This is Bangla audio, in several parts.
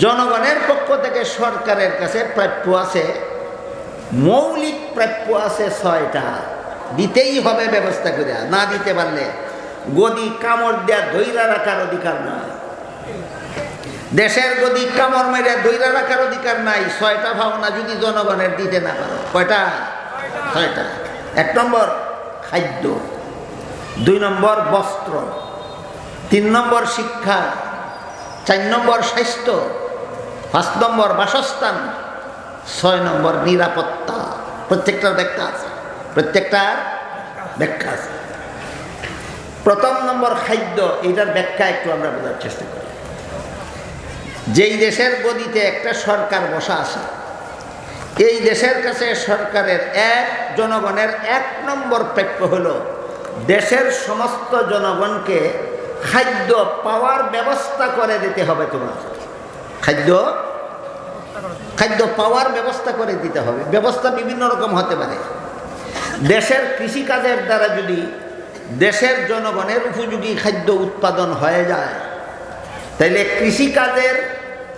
জনগণের পক্ষ থেকে সরকারের কাছে প্রাপ্য আছে, মৌলিক প্রাপ্য আছে ছয়টা। দিতেই হবে ব্যবস্থা করে, না দিতে পারলে গদি কামড় দেয়া ধৈরা রাখার অধিকার নয় দেশের গদি কামড় মেরে ধৈরা রাখার অধিকার নাই, ছয়টা ভাবনা যদি জনগণের দিতে না পারো। কয়টা? ছয়টা। এক নম্বর, খাদ্য। দুই নম্বর, বস্ত্র। তিন নম্বর, শিক্ষা। চার নম্বর স্বাস্থ্য, পাঁচ নম্বর বাসস্থান, ছয় নম্বর নিরাপত্তা। প্রত্যেকটার ব্যাখ্যা আছে। প্রত্যেকটার ব্যাখ্যা আছে। প্রথম নম্বর খাদ্য, এইটার ব্যাখ্যা একটু আমরা বোঝার চেষ্টা করি। যেই দেশের গদিতে একটা সরকার বসা আছে, এই দেশের কাছে সরকারের এক, জনগণের এক নম্বর প্রাপ্য হলো দেশের সমস্ত জনগণকে খাদ্য পাওয়ার ব্যবস্থা করে দিতে হবে তোমার খাদ্য? খাদ্য পাওয়ার ব্যবস্থা করে দিতে হবে। ব্যবস্থা বিভিন্ন রকম হতে পারে। দেশের কৃষিকাজের দ্বারা যদি দেশের জনগণের উপযোগী খাদ্য উৎপাদন হয়ে যায় তাহলে কৃষিকাজের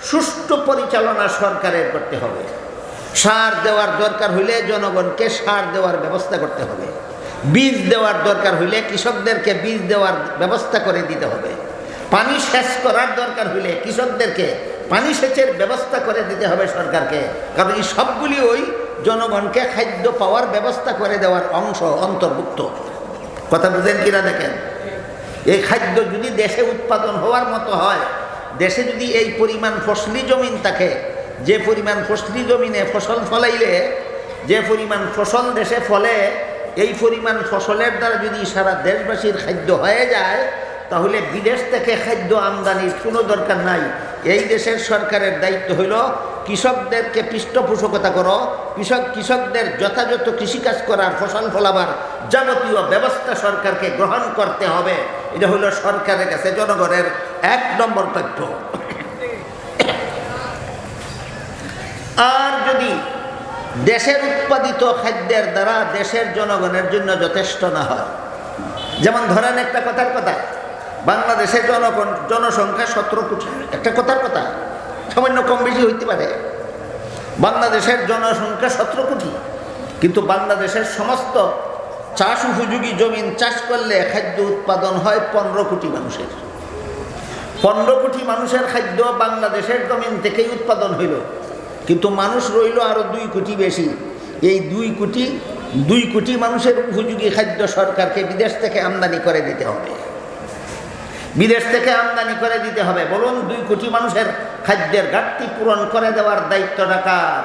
সুষ্ঠু পরিচালনা সরকারের করতে হবে। সার দেওয়ার দরকার হলে জনগণকে সার দেওয়ার ব্যবস্থা করতে হবে। বীজ দেওয়ার দরকার হইলে কৃষকদেরকে বীজ দেওয়ার ব্যবস্থা করে দিতে হবে। পানি সেচ করার দরকার হইলে কৃষকদেরকে পানি সেচের ব্যবস্থা করে দিতে হবে সরকারকে। কারণ এই সবগুলি ওই জনগণকে খাদ্য পাওয়ার ব্যবস্থা করে দেওয়ার অংশ, অন্তর্ভুক্ত। কথা বুঝেন কিনা দেখেন? এই খাদ্য যদি দেশে উৎপাদন হওয়ার মতো হয়, দেশে যদি এই পরিমাণ ফসলি জমিন থাকে, যে পরিমাণ ফসলি জমিনে ফসল ফলাইলে, যে পরিমাণ ফসল দেশে ফলে এই পরিমাণ ফসলের দ্বারা যদি সারা দেশবাসীর খাদ্য হয়ে যায়, তাহলে বিদেশ থেকে খাদ্য আমদানির কোনো দরকার নাই। এই দেশের সরকারের দায়িত্ব হইল, কৃষকদেরকে পৃষ্ঠপোষকতা করো, কৃষক, কৃষকদের যথাযথ কৃষিকাজ করার ফসল ফলাবার যাবতীয় ব্যবস্থা সরকারকে গ্রহণ করতে হবে। এটা হলো সরকারের কাছে, জনগণের এক নম্বর তথ্য। আর যদি দেশের উৎপাদিত খাদ্যের দ্বারা দেশের জনগণের জন্য যথেষ্ট না হয়। যেমন ধরেন একটা কথার কথা বাংলাদেশের জনগণ, জনসংখ্যা সতেরো কোটি। একটা কথার কথা, সামান্য কম বেশি হইতে পারে। বাংলাদেশের জনসংখ্যা সতেরো কোটি, কিন্তু বাংলাদেশের সমস্ত চাষ উপযোগী জমিন চাষ করলে খাদ্য উৎপাদন হয় পনেরো কোটি মানুষের। পনেরো কোটি মানুষের খাদ্য বাংলাদেশের জমিন থেকেই উৎপাদন হইল। কিন্তু মানুষ রইল আরও দুই কোটি বেশি। এই দুই কোটি দুই কোটি মানুষের উপযোগী খাদ্য সরকারকে বিদেশ থেকে আমদানি করে দিতে হবে। বিদেশ থেকে আমদানি করে দিতে হবে। বলুন, দুই কোটি মানুষের খাদ্যের ঘাটতি পূরণ করে দেওয়ার দায়িত্বটা কার?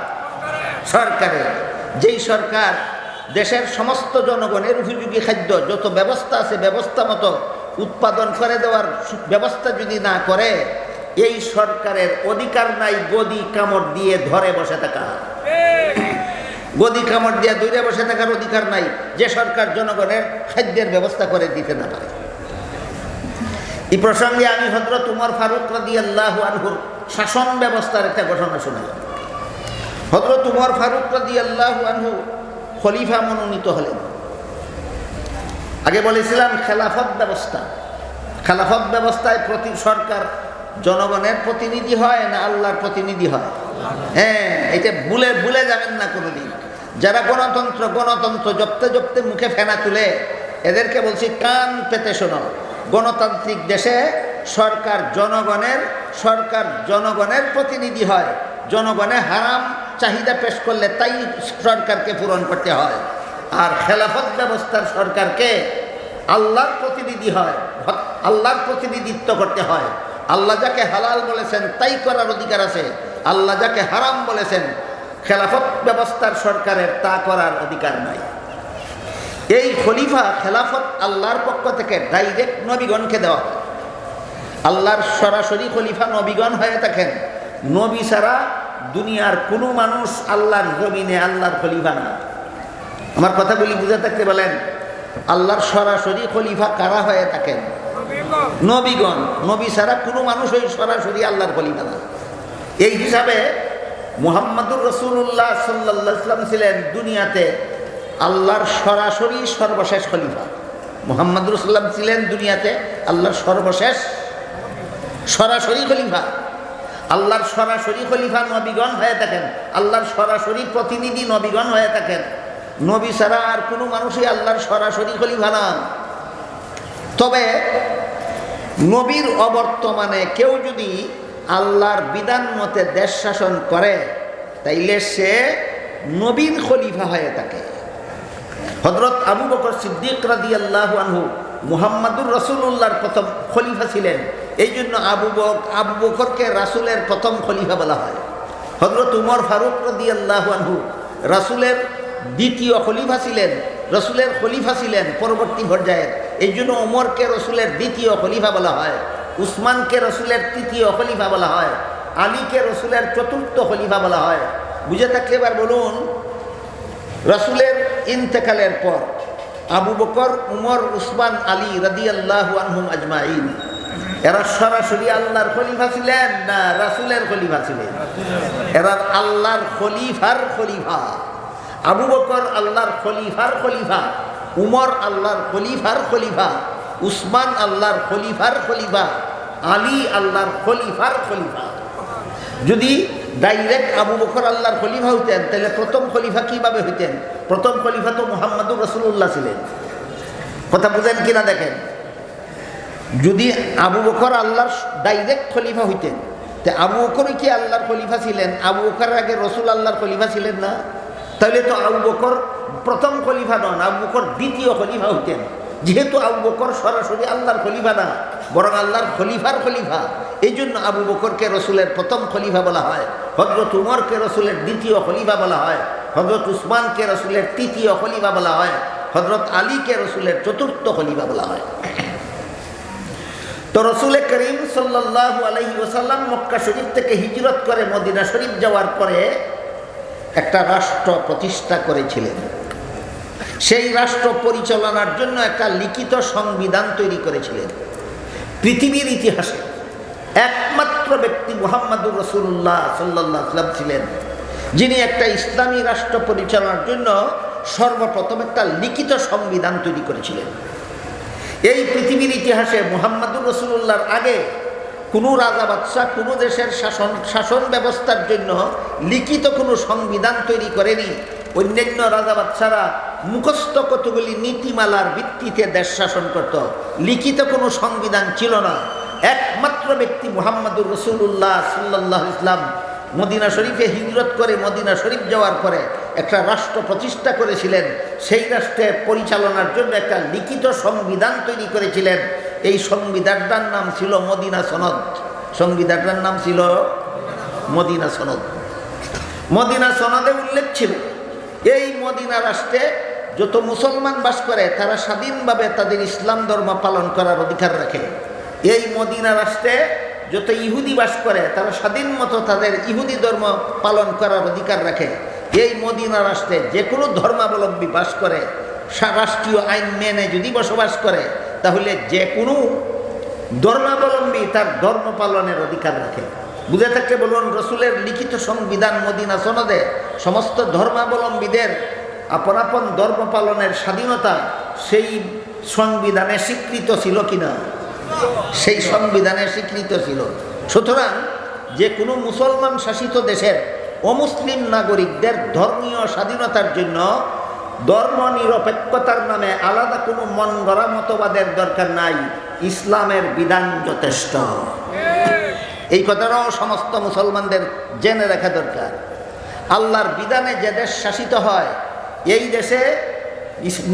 সরকারের। যেই সরকার দেশের সমস্ত জনগণের উপযোগী খাদ্য, যত ব্যবস্থা আছে, ব্যবস্থা মতো উৎপাদন করে দেওয়ার ব্যবস্থা যদি না করে এই সরকারের অধিকার নাই, গদি কামড় দিয়ে ধরে বসে থাকা। গদি কামড় দিয়ে দূরে বসে থাকার অধিকার নাই, যে সরকার জনগণের খাদ্যের ব্যবস্থা করে দিতে না পারে। এই প্রসঙ্গে আমি হজরত উমর ফারুক রাদি আল্লাহ আনহুর শাসন ব্যবস্থার একটা ঘটনা শোনালাম। হজরত উমর ফারুক রাদি আল্লাহ আনহু খলিফা মনোনীত হলেন। আগে বলেছিলাম খেলাফত ব্যবস্থা। খেলাফত ব্যবস্থায় প্রতি সরকার জনগণের প্রতিনিধি হয় না আল্লাহর প্রতিনিধি হয়? হ্যাঁ এটা ভুলে ভুলে যাবেন না কোনোদিন। যারা গণতন্ত্র গণতন্ত্র জপতে জপতে মুখে ফেনা তুলে, এদেরকে বলছি, কান পেতে শোনো। গণতান্ত্রিক দেশে সরকার জনগণের সরকার জনগণের প্রতিনিধি হয়। জনগণের হারাম চাহিদা পেশ করলে তাই সরকারকে পূরণ করতে হয়। আর খেলাফত ব্যবস্থার সরকারকে আল্লাহর প্রতিনিধি হয়, আল্লাহর প্রতিনিধিত্ব করতে হয়। আল্লাহ যাকে হালাল বলেছেন, তাই করার অধিকার আছে। আল্লাহ যাকে হারাম বলেছেন, খেলাফত ব্যবস্থার সরকারের তা করার অধিকার নাই। এই খলিফা খেলাফত আল্লাহর পক্ষ থেকে ডাইরেক্ট নবীগণকে দেওয়া হয়। আল্লাহর সরাসরি খলিফা নবীগণ হয়ে থাকেন। নবী ছাড়া দুনিয়ার কোনো মানুষ আল্লাহর জমিনে আল্লাহর খলিফা না। আমার কথাগুলি বুঝে থাকতে বলেন, আল্লাহর সরাসরি খলিফা কারা হয়ে থাকেন? নবীগণ। নবী ছাড়া কোনো মানুষ ওই সরাসরি আল্লাহর খলিফা না। এই হিসাবে মুহাম্মাদুর রসুল্লাহ সাল্লাহ ইসলাম ছিলেন দুনিয়াতে আল্লাহর সরাসরি সর্বশেষ খলিফা। মোহাম্মদ রসুল্লাম ছিলেন দুনিয়াতে আল্লাহর সর্বশেষ সরাসরি খলিফা। আল্লাহর সরাসরি খলিফা নবীগণ হয়ে থাকেন। আল্লাহর সরাসরি প্রতিনিধি নবীগণ হয়ে থাকেন। নবী ছাড়া আর কোনো মানুষই আল্লাহর সরাসরি খলিফা না। তবে নবীর অবর্তমানে কেউ যদি আল্লাহর বিধান মতে দেশ শাসন করে, তাইলে সে নবীর খলিফা হয়ে থাকে। হজরত আবু বকর সিদ্দিক রাদি আল্লাহ আনহু মুহাম্মাদুর রসুল্লাহর প্রথম খলিফা ছিলেন। এই জন্য আবু বক, আবু বকরকে রাসুলের প্রথম খলিফা বলা হয়। হজরত উমর ফারুক রদি আল্লাহ আনহু রাসুলের দ্বিতীয় খলিফা ছিলেন, রসুলের খলিফা ছিলেন পরবর্তী পর্যায়ে এই জন্য ওমরকে রসুলের দ্বিতীয় খলিফা বলা হয়, উসমানকে রসুলের তৃতীয় খলিফা বলা হয়, আলীকে রসুলের চতুর্থ খলিফা বলা হয়। বুঝে থাকলে এবার বলুন, রসুলের ইন্তেকালের পর আবু বকর, উমর, উসমান, আলী রাদি আল্লাহ আনহুম আজমাইন। এরা সরাসরি আল্লাহর খলিফা ছিলেন না রাসুলের খলিফা ছিলেন? এরা আল্লাহর খলিফার খলিফা। আবু বকর আল্লাহর খলিফার খলিফা। উমর আল্লাহর খলিফার খলিফা, উসমান আল্লাহর খলিফার খলিফা, আলী আল্লাহর খলিফার খলিফা। যদি ডাইরেক্ট আবু বকর আল্লাহর খলিফা হইতেন, তাহলে প্রথম খলিফা কীভাবে হইতেন? প্রথম খলিফা তো মোহাম্মদুর রসুল্লাহ ছিলেন। কথা বুঝেন কিনা দেখেন? যদি আবু বকর আল্লাহর ডাইরেক্ট খলিফা হইতেন, তে আবু বকরই কি আল্লাহর খলিফা ছিলেন? আবু বকরের আগে রসুল আল্লাহর খলিফা ছিলেন না? তাহলে তো আবু বকর প্রথম খলিফা নন, আবু বকর দ্বিতীয় খলিফা হইতেন যেহেতু আবু বকর সরাসরি আল্লাহর খলিফা না, বরং আল্লাহর খলিফার খলিফা। এই জন্য আবু বকরকে রসুলের প্রথম খলিফা বলা হয় হজরত উমরকে রসুলের দ্বিতীয় খলিফা বলা হয় হজরত উসমানকে রসুলের তৃতীয় খলিফা বলা হয় হজরত আলীকে রসুলের চতুর্থ খলিফা বলা হয়। তো রসুল করিম সাল্লাহ আলহি ওসাল্লাম মক্কা শরীফ থেকে হিজরত করে মদিনা শরীফ যাওয়ার পরে একটা রাষ্ট্র প্রতিষ্ঠা করেছিলেন। সেই রাষ্ট্র পরিচালনার জন্য একটা লিখিত সংবিধান তৈরি করেছিলেন। পৃথিবীর ইতিহাসে একমাত্র ব্যক্তি মোহাম্মদুর রসুল্লাহ সাল্লাহ সাল্লাম ছিলেন, যিনি একটা ইসলামী রাষ্ট্র পরিচালনার জন্য সর্বপ্রথম একটা লিখিত সংবিধান তৈরি করেছিলেন। এই পৃথিবীর ইতিহাসে মোহাম্মদুর রসুল্লাহর আগে কোনো রাজা বাদশাহ কোনো দেশের শাসন শাসন ব্যবস্থার জন্য লিখিত কোনো সংবিধান তৈরি করেনি। অন্যান্য রাজা বাদশারা মুখস্থ কতগুলি নীতিমালার ভিত্তিতে দেশ শাসন করত। লিখিত কোনো সংবিধান ছিল না। একমাত্র ব্যক্তি মোহাম্মদুর রসুল্লাহ সাল্লাহ ইসলাম মদিনা শরীফে হিজরত করে মদিনা শরীফ যাওয়ার পরে একটা রাষ্ট্র প্রতিষ্ঠা করেছিলেন। সেই রাষ্ট্রে পরিচালনার জন্য একটা লিখিত সংবিধান তৈরি করেছিলেন। এই সংবিধানটার নাম ছিল মদিনা সনদ। সংবিধানটার নাম ছিল মদিনা সনদ। মদিনা সনদে উল্লেখ ছিল, এই মদিনা রাষ্ট্রে যত মুসলমান বাস করে, তারা স্বাধীনভাবে তাদের ইসলাম ধর্ম পালন করার অধিকার রাখে। এই মদিনা রাষ্ট্রে যত ইহুদি বাস করে, তারা স্বাধীন মতো তাদের ইহুদি ধর্ম পালন করার অধিকার রাখে। এই মদিনা রাষ্ট্রে যে কোনো ধর্মাবলম্বী বাস করে রাষ্ট্রীয় আইন মেনে যদি বসবাস করে তাহলে যে কোনো ধর্মাবলম্বী তার ধর্ম পালনের অধিকার রাখে। বুঝে থাকলে বলুন, রসুলের লিখিত সংবিধান মদিনা সনদে সমস্ত ধর্মাবলম্বীদের আপন আপন ধর্ম পালনের স্বাধীনতা সেই সংবিধানে স্বীকৃত ছিল কিনা? সেই সংবিধানে স্বীকৃত ছিল। সুতরাং যে কোনো মুসলমান শাসিত দেশের অমুসলিম নাগরিকদের ধর্মীয় স্বাধীনতার জন্য ধর্ম নিরপেক্ষতার নামে আলাদা কোনো মন গড়া মতবাদের দরকার নাই। ইসলামের বিধান যথেষ্ট। এই কথাটাও সমস্ত মুসলমানদের জেনে রাখা দরকার। আল্লাহর বিধানে যে দেশ শাসিত হয়, এই দেশে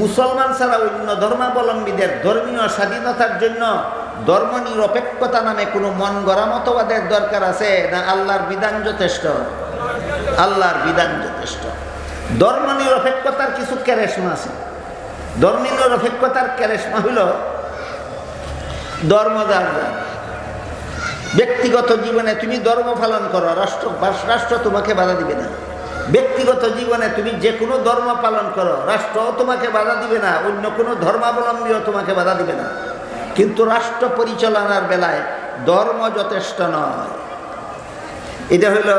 মুসলমান ছাড়া অন্য ধর্মাবলম্বীদের ধর্মীয় স্বাধীনতার জন্য ধর্ম নিরপেক্ষতা নামে কোনো মন গড়া মতবাদের দরকার আছে না আল্লাহর বিধান যথেষ্ট? আল্লাহর বিধান যথেষ্ট। ধর্ম নিরপেক্ষতার কিছু ক্যারেশমা আছে। ধর্ম নিরপেক্ষতার ক্যারেশমা হইল ধর্ম যার ব্যক্তিগত জীবনে তুমি ধর্ম পালন করো, রাষ্ট্র রাষ্ট্র তোমাকে বাধা দিবে না। ব্যক্তিগত জীবনে তুমি যে কোনো ধর্ম পালন করো রাষ্ট্র তোমাকে বাধা দিবে না, অন্য কোনো ধর্মাবলম্বীও তোমাকে বাধা দিবে না। কিন্তু রাষ্ট্র পরিচালনার বেলায় ধর্ম যথেষ্ট নয়। এটা হইল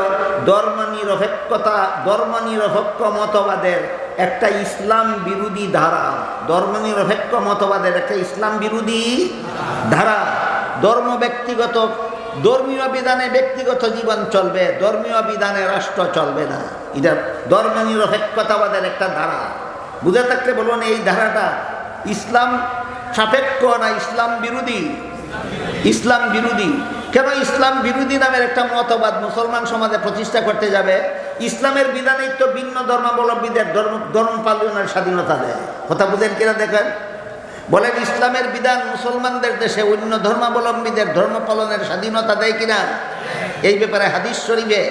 ধর্ম নিরপেক্ষতা, ধর্ম নিরপেক্ষ মতবাদের একটা ইসলাম বিরোধী ধারা। ধর্ম নিরপেক্ষ মতবাদের একটা ইসলাম বিরোধী ধারা। ধর্ম ব্যক্তিগত, ধর্মীয় বিধানে ব্যক্তিগত জীবন চলবে, ধর্মীয় বিধানে রাষ্ট্র চলবে না। এটা ধর্ম নিরপেক্ষতাবাদের একটা ধারা। বুঝে থাকলে বলুন এই ধারাটা ইসলাম সাপেক্ষ না ইসলাম বিরোধী? ইসলাম বিরোধী। কেন ইসলাম বিরোধী নামের একটা মতবাদ মুসলমান সমাজে প্রতিষ্ঠা করতে যাবে? ইসলামের বিধানেই তো ভিন্ন ধর্মাবলম্বীদের ধর্ম ধর্ম পালনের স্বাধীনতা দেয়। কথা বুঝেন কিনা দেখেন? বলেন, ইসলামের বিধান মুসলমানদের দেশে অন্য ধর্মাবলম্বীদের ধর্ম পালনের স্বাধীনতা দেয় কিনা? এই ব্যাপারে হাদিস শরীফে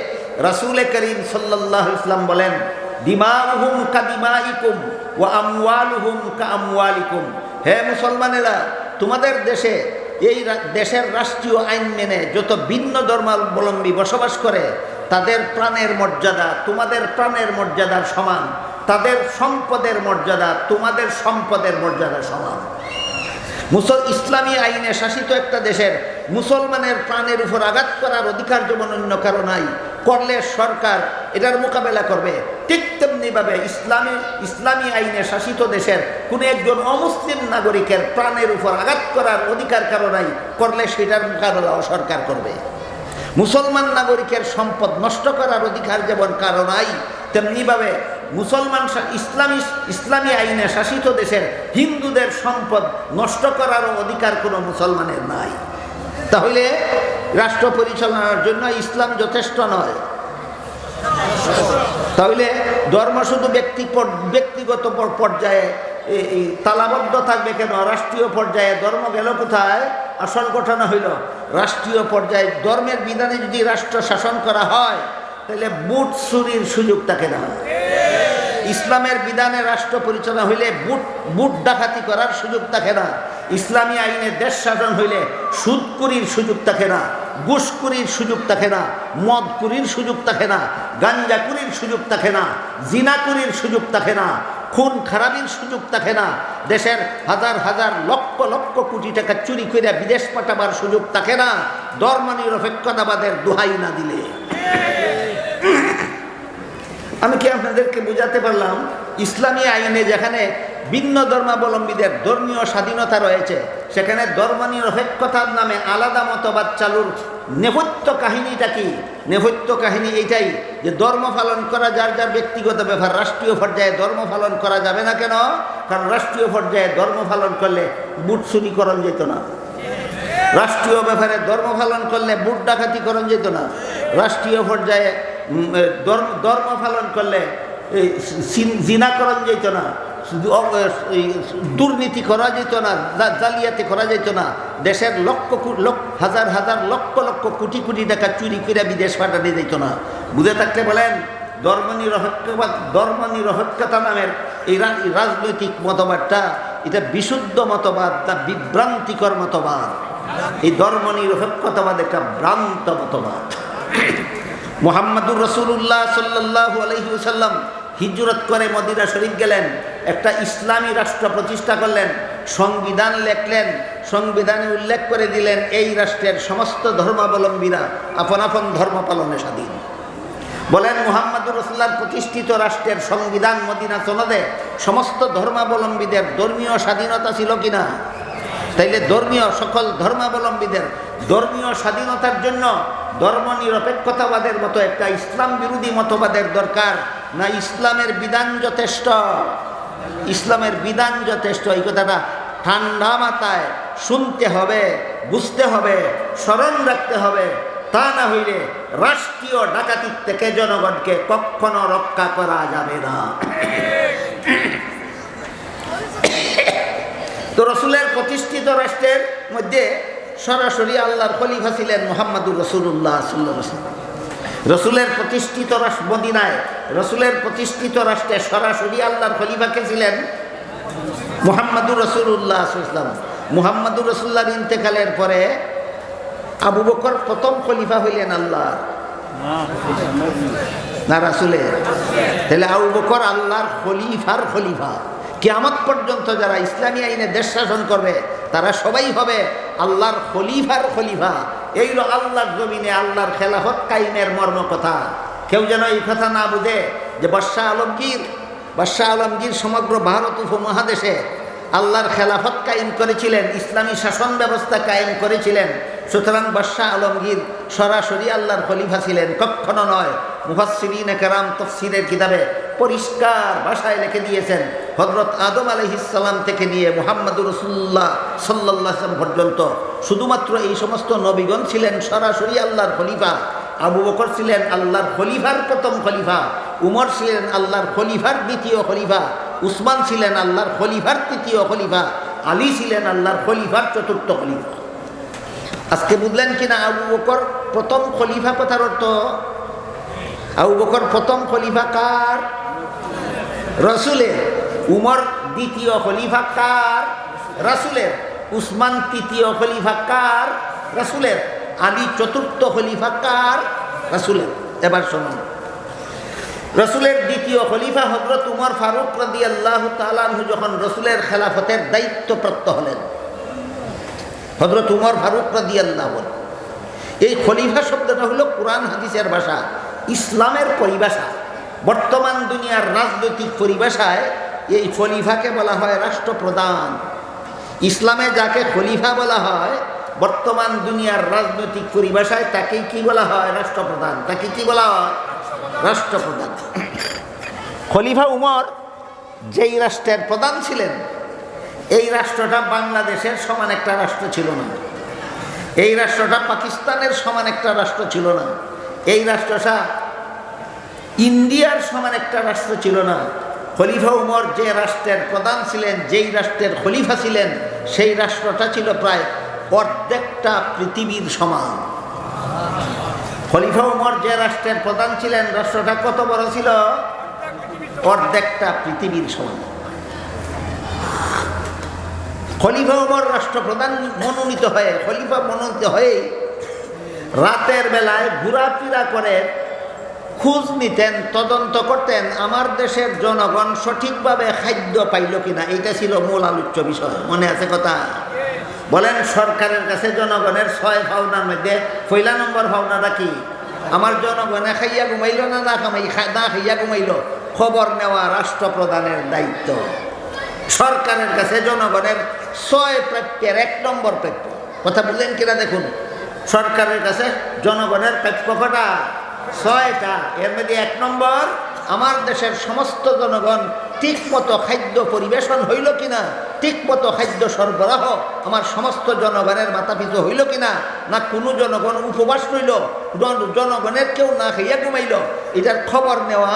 রাসুল করিম সাল্লাহ ইসলাম বলেন, দিমাহুম কা দিমাইকুম ও আমওয়ালুহুম কা আমওয়ালিকুম হে মুসলমানেরা, তোমাদের দেশে এই দেশের রাষ্ট্রীয় আইন মেনে যত ভিন্ন ধর্মাবলম্বী বসবাস করে, তাদের প্রাণের মর্যাদা, তোমাদের প্রাণের মর্যাদার সমান, তাদের সম্পদের মর্যাদা, তোমাদের সম্পদের মর্যাদা সমান। মুসল, ইসলামী আইনে শাসিত একটা দেশের মুসলমানের প্রাণের উপর আঘাত করার অধিকার যেমন অন্য কারও নাই করলে সরকার এটার মোকাবেলা করবে। ঠিক তেমনিভাবে ইসলামী ইসলামী আইনে শাসিত দেশের কোনো একজন অমুসলিম নাগরিকের প্রাণের উপর আঘাত করার অধিকার কারও নাই, করলে সেটার মোকাবেলাও সরকার করবে। মুসলমান নাগরিকের সম্পদ নষ্ট করার অধিকার যেমন কারও নাই, তেমনিভাবে মুসলমান ইসলামী ইসলামী আইনে শাসিত দেশের হিন্দুদের সম্পদ নষ্ট করারও অধিকার কোনো মুসলমানের নাই। তাহলে রাষ্ট্র পরিচালনার জন্য ইসলাম যথেষ্ট নয়। তাহলে ধর্ম শুধু ব্যক্তি ব্যক্তিগত পর- পর্যায়ে তালাবদ্ধ থাকবে কেন? রাষ্ট্রীয় পর্যায়ে ধর্ম গেল কোথায়? আসল ঘটনা হইল, রাষ্ট্রীয় পর্যায়ে ধর্মের বিধানে যদি রাষ্ট্র শাসন করা হয়, তাহলে বুট চুরির সুযোগ থাকে না ইসলামের বিধানে রাষ্ট্র পরিচালনা হইলে বুট বুট ডাকাতি করার সুযোগ থাকে না ইসলামী আইনে দেশ শাসন হইলে সুদকুরির সুযোগ থাকে না ঘুষকুরির সুযোগ থাকে না, মদকুরির সুযোগ থাকে না, গাঞ্জাকুরির সুযোগ থাকে না, জিনাকুরির সুযোগ থাকে না, খুন খারাপির সুযোগ থাকে না, দেশের হাজার হাজার লক্ষ লক্ষ কোটি টাকা চুরি করে বিদেশ পাঠাবার সুযোগ থাকে না ধর্ম নিরপেক্ষতাবাদের দোহাই না দিলে। আমি কি আপনাদেরকে বোঝাতে পারলাম, ইসলামী আইনে যেখানে ভিন্ন ধর্মাবলম্বীদের ধর্মীয় স্বাধীনতা রয়েছে। সেখানে ধর্ম নিরপেক্ষতার নামে আলাদা মতবাদ চালুর নেপথ্য কাহিনীটা কি? নেপথ্য কাহিনী এইটাই যে ধর্ম পালন করা যার যার ব্যক্তিগত ব্যাপার, রাষ্ট্রীয় পর্যায়ে ধর্ম পালন করা যাবে না কেন? কারণ রাষ্ট্রীয় পর্যায়ে ধর্ম পালন করলে বুট চুরিকরণ যেত না। রাষ্ট্রীয় ব্যাপারে ধর্ম পালন করলে বুট ডাকাতি করণ যেত না। রাষ্ট্রীয় পর্যায়ে ধর্ম ধর্ম পালন করলে জিনাকরণ যেত না। দুর্নীতি করা যেত না জালিয়াতি করা যেত না, দেশের লক্ষ লক্ষ, হাজার হাজার, লক্ষ লক্ষ, কোটি কোটি টাকা চুরি করে বিদেশ পাঠাতে যেত না। বুঝে থাকতে বলেন, ধর্ম নিরপেক্ষবাদ ধর্ম নিরপেক্ষতা নামের এই রাজনৈতিক মতবাদটা, এটা বিশুদ্ধ মতবাদ তা বিভ্রান্তিকর মতবাদ। এই ধর্ম নিরপেক্ষতাবাদ একটা ভ্রান্ত মতবাদ। মোহাম্মদুর রসুল্লাহ সাল্লাহ আলহিউসাল্লাম হিজরত করে মদিনা শরীফ গেলেন। একটা ইসলামী রাষ্ট্র প্রতিষ্ঠা করলেন, সংবিধান লেখলেন, সংবিধানে উল্লেখ করে দিলেন এই রাষ্ট্রের সমস্ত ধর্মাবলম্বীরা, আপন আপন ধর্ম পালনে স্বাধীন। বলেন মুহাম্মদুর রসুল্লার প্রতিষ্ঠিত রাষ্ট্রের সংবিধান মদিনা সনদে সমস্ত ধর্মাবলম্বীদের ধর্মীয় স্বাধীনতা ছিল কিনা? তাইলে ধর্মীয় সকল ধর্মাবলম্বীদের ধর্মীয় স্বাধীনতার জন্য ধর্ম নিরপেক্ষতাবাদের মতো একটা ইসলাম বিরোধী মতবাদের দরকার। না ইসলামের বিধান যথেষ্ট ইসলামের বিধান যথেষ্ট, এই কথাটা ঠান্ডা মাথায় শুনতে হবে, বুঝতে হবে, স্মরণ রাখতে হবে। তা না হইলে রাষ্ট্রীয় ডাকাতির থেকে জনগণকে কখনো রক্ষা করা যাবে না। তো রসুলের প্রতিষ্ঠিত রাষ্ট্রের মধ্যে সরাসরি আল্লাহর খলিফা ছিলেন মোহাম্মদুর রসুল্লাহ সাল্লাহ রসুলের প্রতিষ্ঠিত রাষ্ট্র মদিনায়, রসুলের প্রতিষ্ঠিত রাষ্ট্রে সরাসরি আল্লাহর খলিফাকে ছিলেন? মোহাম্মদুর রসুল্লাহ ইসলাম মোহাম্মদুর রসুল্লাহর ইন্তেকালের পরে আবু বকর প্রথম খলিফা হইলেন আল্লাহ। না রাসুলের তাহলে আবু বকর আল্লাহর খলিফার খলিফা। কিয়ামত পর্যন্ত যারা ইসলামী আইনে দেশ শাসন করবে, তারা সবাই হবে আল্লাহর খলিফার খলিফা। এই আল্লাহর জমিনে আল্লাহর খেলাফত কাইমের মর্ম কথা কেউ যেন এই কথা না বুঝে যে বর্ষা আলমগীর, বাদশাহ আলমগীর সমগ্র ভারত উপমহাদেশে আল্লাহর খেলাফত কায়েম করেছিলেন, ইসলামী শাসন ব্যবস্থা কায়েম করেছিলেন। সুতরাং বাদশাহ আলমগীর সরাসরি আল্লাহর খলিফা ছিলেন কখনো নয়। মুফাসসিরিন কেরাম তফসিরের কিতাবে পরিষ্কার ভাষায় লিখে দিয়েছেন হজরত আদম আলহিসাল্লাম থেকে নিয়ে মুহাম্মদুর রসুল্লাহ সাল্লাহ পর্যন্ত। শুধুমাত্র এই সমস্ত নবীগণ ছিলেন সরাসরি আল্লাহর খলিফা। আবু বকর ছিলেন আল্লাহর খলিফার প্রথম খলিফা। উমর ছিলেন আল্লাহর খলিফার দ্বিতীয় খলিফা। উসমান ছিলেন আল্লাহর খলিফার তৃতীয় খলিফা। আলী ছিলেন আল্লাহর খলিফার চতুর্থ খলিফা। আজকে বুঝলেন কিনা আবু বকর প্রথম খলিফা কথার অর্থ? আবু বকর প্রথম খলিফা কার? রসুলের, উমর দ্বিতীয় খলিফা কার? রাসুলের। উসমান তৃতীয় খলিফা কার? রাসুলের। আলী চতুর্থ খলিফা কার? রাসুলের। এবার শুনুন। রসুলের দ্বিতীয় খলিফা হজরত উমর ফারুক রদি আল্লাহ তালু যখন রসুলের খেলাফতের দায়িত্বপ্রাপ্ত হলেন হজরত উমর ফারুক রদি আল্লাহ এই খলিফা শব্দটা হলো কোরআন, হাদিসের ভাষা, ইসলামের পরিভাষা। বর্তমান দুনিয়ার রাজনৈতিক পরিভাষায় এই খলিফাকে বলা হয় রাষ্ট্রপ্রধান। ইসলামে যাকে খলিফা বলা হয়, বর্তমান দুনিয়ার রাজনৈতিক পরিভাষায় তাকেই কি বলা হয়? রাষ্ট্রপ্রধান। তাকে কি বলা হয়? রাষ্ট্রপ্রধান। খলিফা উমর যেই রাষ্ট্রের প্রধান ছিলেন, এই রাষ্ট্রটা বাংলাদেশের সমান একটা রাষ্ট্র ছিল না। এই রাষ্ট্রটা পাকিস্তানের সমান একটা রাষ্ট্র ছিল না। এই রাষ্ট্রটা ইন্ডিয়ার সমান একটা রাষ্ট্র ছিল না। খলিফা উমর যে রাষ্ট্রের প্রধান ছিলেন, যেই রাষ্ট্রের খলিফা ছিলেন, সেই রাষ্ট্রটা ছিল প্রায় অর্ধেকটা পৃথিবীর সমান। খলিফা উমর যে রাষ্ট্রের প্রধান ছিলেন, রাষ্ট্রটা কত বড় ছিল? অর্ধেকটা পৃথিবীর সমান। খলিফা উমর রাষ্ট্রপ্রধান মনোনীত হয়ে, খলিফা মনোনীত হয়ে রাতের বেলায় ঘোরাফেরা করে খোঁজ নিতেন, তদন্ত করতেন, আমার দেশের জনগণ সঠিকভাবে খাদ্য পাইল কিনা এটা ছিল মূল আলোচ্য বিষয়, মনে আছে কথা? বলেন, সরকারের কাছে জনগণের ছয় ভাওনার মধ্যে, পয়লা নম্বর ভাবনাটা কি? আমার জনগণে খাইয়া ঘুমাইল না না খামাই না খাইয়া ঘুমাইল? খবর নেওয়া রাষ্ট্রপ্রধানের দায়িত্ব। সরকারের কাছে জনগণের ছয় প্রাপ্যের এক নম্বর প্রাপ্য। কথা বুঝলেন কিনা দেখুন? সরকারের কাছে জনগণের প্রাপ্য কটা? ছয়টা, এর মধ্যে এক নম্বর, আমার দেশের সমস্ত জনগণ ঠিক মতো খাদ্য পরিবেশন হইল কিনা ঠিক মতো খাদ্য সরবরাহ আমার সমস্ত জনগণের মাথাপিছু হইল কিনা, না কোনো জনগণ উপবাস রইল জনগণের কেউ না খাইয়া ঘুমাইল। এটার খবর নেওয়া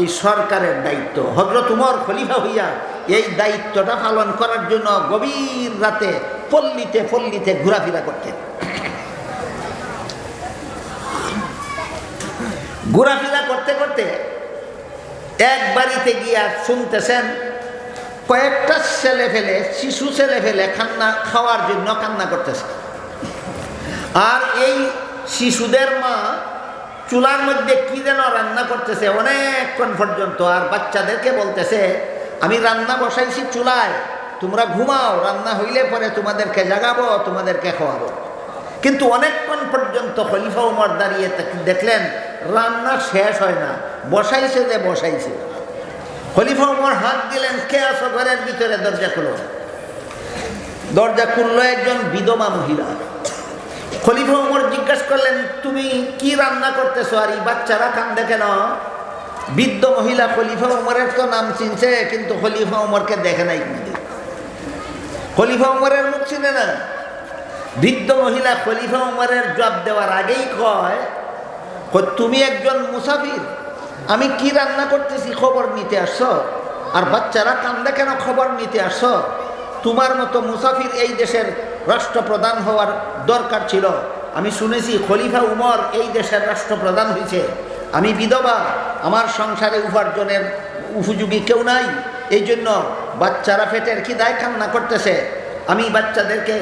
এই সরকারের দায়িত্ব। হজরত উমর খলিফা হইয়া এই দায়িত্বটা পালন করার জন্য গভীর রাতে পল্লীতে পল্লীতে ঘোরাফেরা করতেন। ঘোরাফেরা করতে করতে এক বাড়িতে গিয়া শুনতেছেন, কয়েকটা ছেলে ফেলে, শিশু ছেলে ফেলে খান্না, খাওয়ার জন্য কান্না করতেছে। আর এই শিশুদের মা চুলার মধ্যে কি যেন রান্না করতেছে, অনেকক্ষণ পর্যন্ত আর বাচ্চাদেরকে বলতেছে, আমি রান্না বসাইছি চুলায়, তোমরা ঘুমাও, রান্না হইলে পরে তোমাদেরকে জাগাবো, তোমাদেরকে খাওয়াবো। কিন্তু অনেকক্ষণ পর্যন্ত খলিফা উমর দাঁড়িয়ে দেখলেন, রান্না শেষ হয় না, বসাইছে যে বসাইছে। খলিফা উমর হাত দিলেন, কে আসো ঘরের ভিতরে? দরজা খুলো। দরজা খুললো একজন বিধবা মহিলা। খলিফা উমর জিজ্ঞাসা করলেন, তুমি কি রান্না করতেছো? আর এই বাচ্চারা কান্দে কেন? বৃদ্ধ মহিলা খলিফা উমরের তো নাম চিনছে, কিন্তু খলিফা উমরকে দেখে নাই খলিফা উমরের মুখ চিনে না। বৃদ্ধ মহিলা খলিফা উমরের জবাব দেওয়ার আগেই কয় তুমি একজন মুসাফির, আমি কি রান্না করতেছি খবর নিতে আসছো? আর বাচ্চারা কান্দা কেন খবর নিতে আসছো? তোমার মতো মুসাফির এই দেশের রাষ্ট্রপ্রধান হওয়ার দরকার ছিল। আমি শুনেছি খলিফা উমর এই দেশের রাষ্ট্রপ্রধান হয়েছে। আমি বিধবা, আমার সংসারে উপার্জনের উপযোগী কেউ নাই। এই জন্য বাচ্চারা পেটের কি দায় কান্না করতেছে। আমি বাচ্চাদেরকে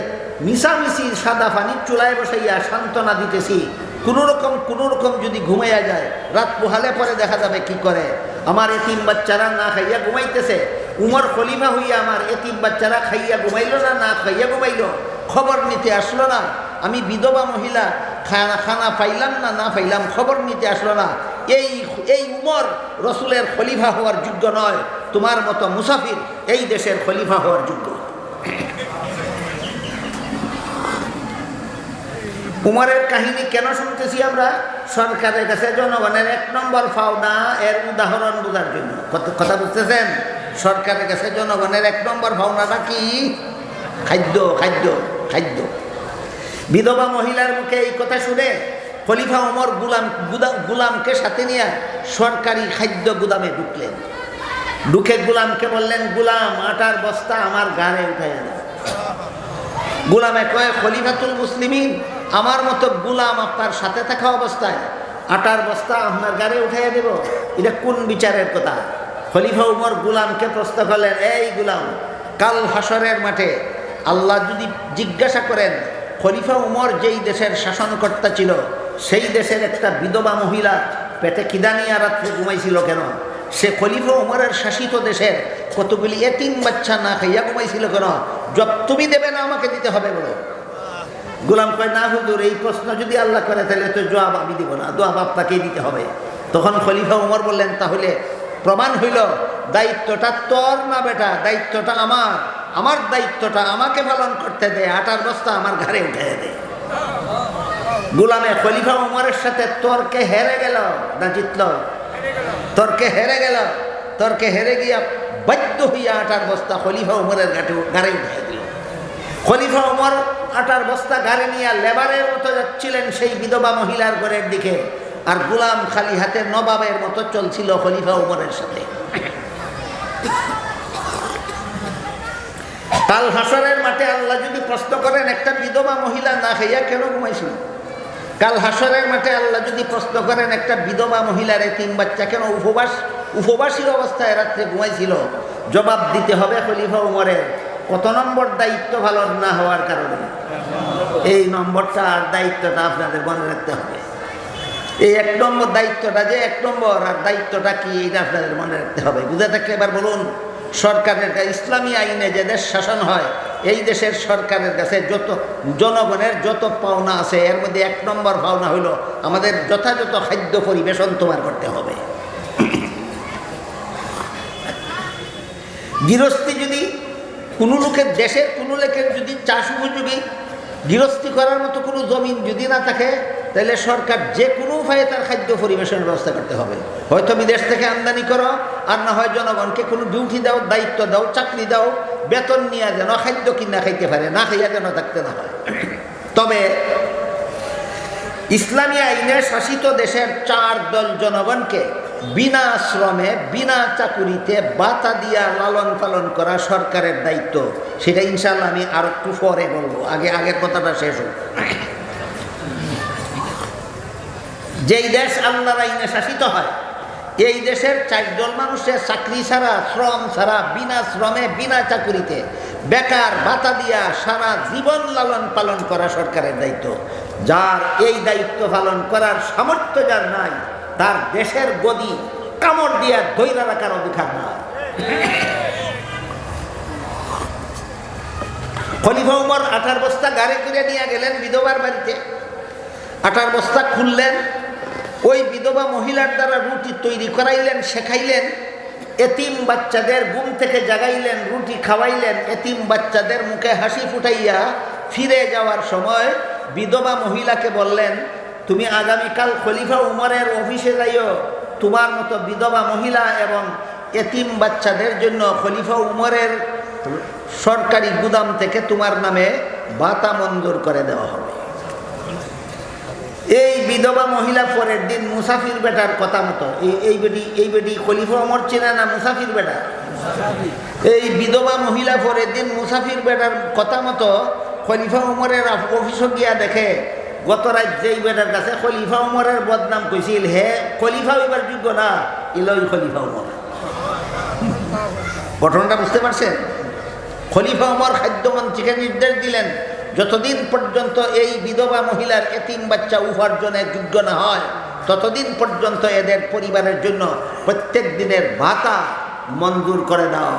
মিশামিশি সাদা পানির চুলায় বসাইয়া সান্ত্বনা দিতেছি। কোনো রকম কোনো রকম যদি ঘুমাইয়া যায়, রাত পোহালে পরে দেখা যাবে কি করে? আমার এতিম বাচ্চারা না খাইয়া ঘুমাইতেছে। উমর খলিফা হইয়া আমার এতিম বাচ্চারা খাইয়া ঘুমাইল না না খাইয়া ঘুমাইল? খবর নিতে আসলো না। আমি বিধবা মহিলা, খানা খানা পাইলাম না না পাইলাম, খবর নিতে আসলো না। এই এই উমর রসুলের খলিফা হওয়ার যোগ্য নয়। তোমার মতো মুসাফির এই দেশের খলিফা হওয়ার যোগ্য। উমরের কাহিনী কেন শুনতেছি আমরা? সরকারের কাছে জনগণের এক নম্বর ফাওনা এর উদাহরণ বোঝার জন্য। কথা বুঝতেছেন? সরকারের কাছে জনগণের এক নম্বর ফাওনাটা কি? খাদ্য খাদ্য খাদ্য। বিধবা মহিলার মুখে এই কথা শুনে খলিফা ওমর গুলাম গুলামকে সাথে নিয়ে সরকারি খাদ্য গুদামে ঢুকলেন। ঢুকে গুলামকে বললেন, গুলাম, আটার বস্তা আমার গাড়ে আনো গুলামে কয়ে, খলিফাতুল মুসলিমিন। আমার মতো গুলাম আপনার সাথে থাকা অবস্থায়, আটার বস্তা আপনার গাড়ি উঠাইয়া দেব। এটা কোন বিচারের কথা? খলিফা উমর গুলামকে প্রশ্ন করলেন, এই গুলাম, কাল হাসরের মাঠে আল্লাহ যদি জিজ্ঞাসা করেন, খলিফা উমর যেই দেশের শাসনকর্তা ছিল, সেই দেশের একটা বিধবা মহিলা পেটে কিদানিয়া রাত্রে ঘুমাইছিল কেন? সে খলিফা উমরের শাসিত দেশের কতগুলি এতিম বাচ্চা না খাইয়া ঘুমাইছিল কেন? জব তুমি দেবে না আমাকে দিতে হবে বলো। গোলাম কয়, না হুজুর, এই প্রশ্ন যদি আল্লাহ করে, তাহলে তো জবাব আমি দিব না। জবাব আপনাকেই দিতে হবে। তখন খলিফা উমর বললেন, তাহলে প্রমাণ হইল, দায়িত্বটা তোর না বেটা, দায়িত্বটা আমার। আমার দায়িত্বটা আমাকে পালন করতে দে, আটার বস্তা আমার ঘরে উঠে দে। গোলামে খলিফা উমরের সাথে, তর্কে হেরে গেল। না জিতল। তর্কে হেরে গেল। তর্কে হেরে গিয়া বাধ্য হইয়া আটার বস্তা খলিফা উমরের ঘাটে গাড়ি উঠে দিল। খলিফা উমর আটার বস্তা গাড়ি নিয়ে লেবারের মতো যাচ্ছিলেন সেই বিধবা মহিলার ঘরের দিকে। আর গুলাম খালি হাতে নবাবের মতো চলছিল খলিফা উমরের সাথে। কাল হাসরের মাঠে আল্লাহ যদি প্রশ্ন করেন, একটা বিধবা মহিলা না খাইয়া কেন ঘুমাইছিল কাল হাসরের মাঠে আল্লাহ যদি প্রশ্ন করেন, একটা বিধবা মহিলার এই তিন বাচ্চা কেন উপবাস, উপবাসীর অবস্থায় রাত্রে ঘুমাইছিল? জবাব দিতে হবে খলিফা উমরের। কত নম্বর দায়িত্ব ভালো না হওয়ার কারণে? এই নম্বরটা আর দায়িত্বটা আপনাদের মনে রাখতে হবে। এই এক নম্বর দায়িত্বটা যে এক নম্বর আর দায়িত্বটা কি, এটা আপনাদের মনে রাখতে হবে। বুঝে থাকলে এবার বলুন, সরকারের কাছে, ইসলামী আইনে যে দেশ শাসন হয়, এই দেশের সরকারের কাছে যত জনগণের যত পাওনা আছে, এর মধ্যে এক নম্বর পাওনা হইল আমাদের যথাযথ খাদ্য পরিবেশন তোমার করতে হবে। গৃহস্থী যদি কোনো লোকের দেশের কোনো লোকের যদি চাষ উপযোগী গৃহস্থী করার মতো কোনো জমিন যদি না থাকে, তাহলে সরকার যে কোনো উপায়ে তার খাদ্য পরিবেশনের ব্যবস্থা করতে হবে। হয়তো বিদেশ থেকে আমদানি করো, আর না হয় জনগণকে কোনো ডিউটি দাও, দায়িত্ব দাও, চাকরি দাও, বেতন নিয়ে যেন খাদ্য কিনা খাইতে পারে, না খাইয়া যেন থাকতে না হয়। তবে ইসলামী আইনে শাসিত দেশের চার দল জনগণকে বিনা শ্রমে বিনা চাকুরিতে বাতা দিয়া লালন পালন করা সরকারের দায়িত্ব। সেটা ইনশাল্লাহ আমি আর একটু পরে বলব। আগে আগের কথাটা শেষ হোক। যেই দেশ আল্লাহর আইনে শাসিত হয়, এই দেশের চারজন মানুষের চাকরি ছাড়া, শ্রম ছাড়া, বিনা শ্রমে, বিনা চাকুরিতে বেকার ভাতা দিয়া সারা জীবন লালন পালন করা সরকারের দায়িত্ব। যার এই দায়িত্ব পালন করার সামর্থ্য যার নাই তার দেশের গদি কামড় দিয়া দৈরা রাখার অধিকার নাই। খলিফা উমর আঠার বস্তা গাড়ি করে নিয়ে গেলেন বিধবার বাড়িতে। আটার বস্তা খুললেন, ওই বিধবা মহিলার দ্বারা রুটি তৈরি করাইলেন, শেখাইলেন, এতিম বাচ্চাদের ঘুম থেকে জাগাইলেন, রুটি খাওয়াইলেন, এতিম বাচ্চাদের মুখে হাসি ফুটাইয়া ফিরে যাওয়ার সময় বিধবা মহিলাকে বললেন তুমি আগামীকাল খলিফা উমরের অফিসে যাইও। তোমার মতো বিধবা মহিলা এবং এতিম বাচ্চাদের জন্য খলিফা উমরের সরকারি গুদাম থেকে তোমার নামে বাতা মঞ্জুর করে দেওয়া হবে। এই বিধবা মহিলা পরের দিন মুসাফির বেটার কথা মতো, এই বেটি এই বেটি খলিফা অমর চেনা না মুসাফির বেটা? এই বিধবা মহিলা পরের দিন মুসাফির বেটার কথা মতো খলিফা উমরের অফিসও গিয়া দেখে গত রাত যেই বেটার কাছে খলিফা উমরের বদনাম কইছিল, হে খলিফা এবার যোগ্য না, ইলই খলিফা উমর। ঘটনাটা বুঝতে পারছেন? খলিফা উমর খাদ্যমন্ত্রীকে নির্দেশ দিলেন, যতদিন পর্যন্ত এই বিধবা মহিলার এতিম বাচ্চা উপার্জনের যোগ্য না হয়, ততদিন পর্যন্ত এদের পরিবারের জন্য প্রত্যেক দিনের ভাতা মঞ্জুর করে দাও।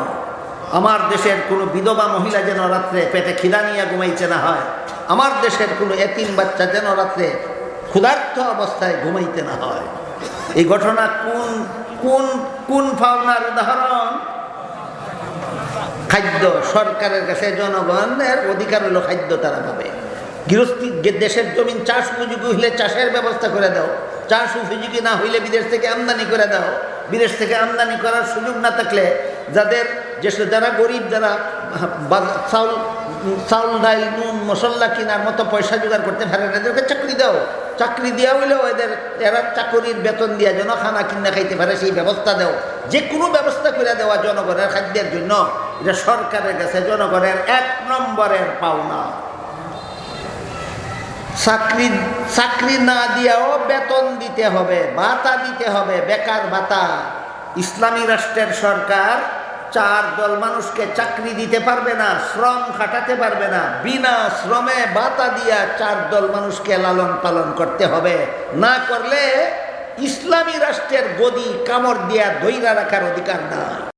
আমার দেশের কোনো বিধবা মহিলা যেন রাত্রে পেটে খিদা নিয়ে ঘুমাইছে না হয়, আমার দেশের কোনো এতিম বাচ্চা যেন রাত্রে ক্ষুধার্ত অবস্থায় ঘুমাইতে না হয়। এই ঘটনা কোন কোন কোন ভাবনার উদাহরণ? খাদ্য সরকারের কাছে, জনগণের অধিকার হলো খাদ্য তারা পাবে। গৃহস্থী দেশের জমিন চাষ উপযোগী হইলে চাষের ব্যবস্থা করে দাও, চাষ উপযোগী না হইলে বিদেশ থেকে আমদানি করে দাও। বিদেশ থেকে আমদানি করার সুযোগ না থাকলে যাদের যে যারা গরিব, যারা চাউল চাউল ডাল নুন, মশলা কেনার মতো পয়সা জোগাড় করতে পারে না, এদেরকে চাকরি দাও। চাকরি দেওয়া হইলেও এদের, এরা চাকরির বেতন দিয়া যেন খানা কিনা খাইতে পারে, সেই ব্যবস্থা দেও। যে কোনো ব্যবস্থা করে দেওয়া জনগণের খাদ্যের জন্য, এটা সরকারের কাছে, জনগণের এক নম্বরের পাওনা। চাকরি চাকরি না দিয়াও বেতন দিতে হবে, ভাতা দিতে হবে, বেকার ভাতা। ইসলামী রাষ্ট্রের সরকার চার দল মানুষকে চাকরি দিতে পারবে না, শ্রম খাটাতে পারবে না, বিনা শ্রমে বাতা দিয়া চার দল মানুষকে লালন পালন করতে হবে। না করলে ইসলামী রাষ্ট্রের গদি কামড় দিয়া ধৈরা রাখার অধিকার নাই।